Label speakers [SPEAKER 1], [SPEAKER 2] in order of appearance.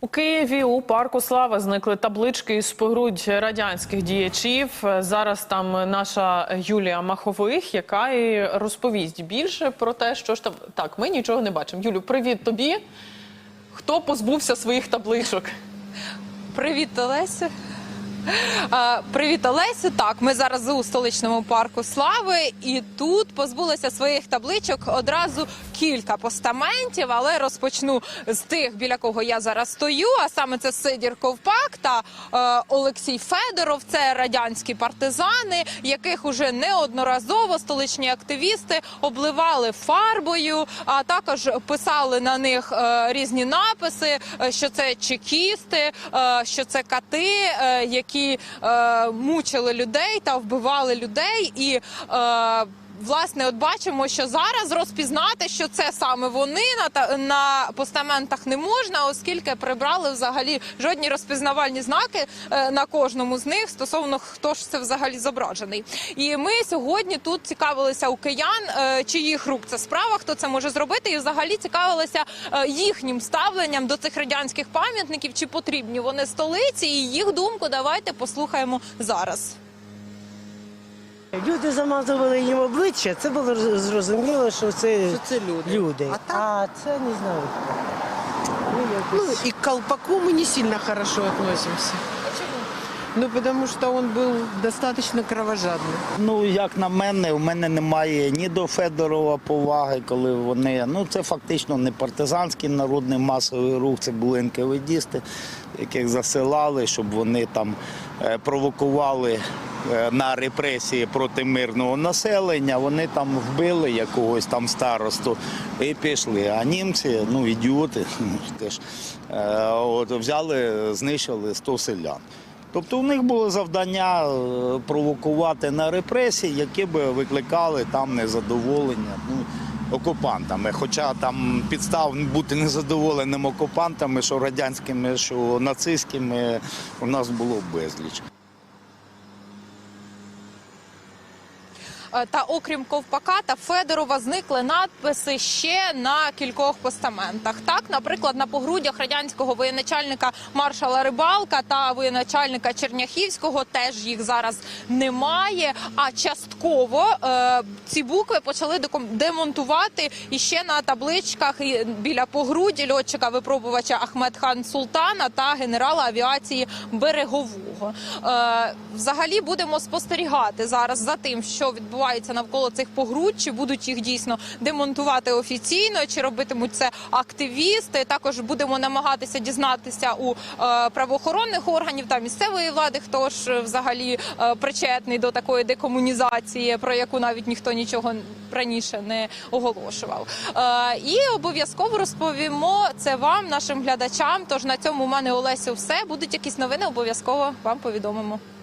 [SPEAKER 1] У Києві у парку Слава зникли таблички із погрудь радянських діячів. Зараз там наша Юлія Махових, яка і розповість більше про те, що ж там так. Ми нічого не бачимо. Юлю, привіт тобі. Хто позбувся своїх табличок?
[SPEAKER 2] Привіт, Олесю. А, Привіт, Олесю. Так, ми зараз у столичному парку Слави, і тут позбулися своїх табличок одразу кілька постаментів, але розпочну з тих, біля кого я зараз стою. А саме це Сидір Ковпак та е, Олексій Федоров. Це радянські партизани, яких уже неодноразово столичні активісти обливали фарбою, а також писали на них е, різні написи, е, що це чекісти, е, що це кати, е, які е, мучили людей та вбивали людей і. Е, Власне, от бачимо, що зараз розпізнати, що це саме вони на на постаментах не можна, оскільки прибрали взагалі жодні розпізнавальні знаки е, на кожному з них стосовно хто ж це взагалі зображений. І ми сьогодні тут цікавилися у киян, е, чиїх рук це справа, хто це може зробити, і взагалі цікавилися е, їхнім ставленням до цих радянських пам'ятників, чи потрібні вони столиці, і їх думку давайте послухаємо зараз.
[SPEAKER 3] Люди замазували їм обличчя, це було роз- зрозуміло, що це,
[SPEAKER 4] Що це люди.
[SPEAKER 3] люди.
[SPEAKER 4] А так?
[SPEAKER 3] А це не знаю. Ну, якось.
[SPEAKER 4] Ну, и к колпаку мы не сильно хорошо относимся. Ну, потому что он был достаточно кровожадный.
[SPEAKER 5] Ну, як на мене, у мене немає ні до Федорова поваги, коли вони. Ну, це фактично не партизанський народний масовий рух, це були НКВДісти, яких засилали, щоб вони там е, провокували е, на репресії проти мирного населення. Вони там вбили якогось там старосту і пішли. А німці, ну, ідіоти, теж, е, от, взяли, знищили 100 селян. Тобто у них було завдання е, провокувати на репресії, які би викликали там незадоволення ну, окупантами. Хоча там підстав бути незадоволеним окупантами, що радянськими, що нацистськими, у нас було безліч.
[SPEAKER 2] Та окрім Ковпака та Федорова зникли надписи ще на кількох постаментах. Так, наприклад, на погруддях радянського воєначальника маршала Рибалка та воєначальника Черняхівського теж їх зараз немає. А частково е, ці букви почали демонтувати іще на табличках біля погруді льотчика випробувача Ахмед Хан Султана та генерала авіації Берегового. Е, взагалі будемо спостерігати зараз за тим, що відбувається навколо цих погруд, чи будуть їх дійсно демонтувати офіційно, чи робитимуть це активісти. Також будемо намагатися дізнатися у е, правоохоронних органів та місцевої влади, хто ж е, взагалі причетний до такої декомунізації, про яку навіть ніхто нічого раніше не оголошував. І обов'язково розповімо це вам, нашим глядачам. Тож на цьому у мене Олесю все. Будуть якісь новини, обов'язково вам повідомимо.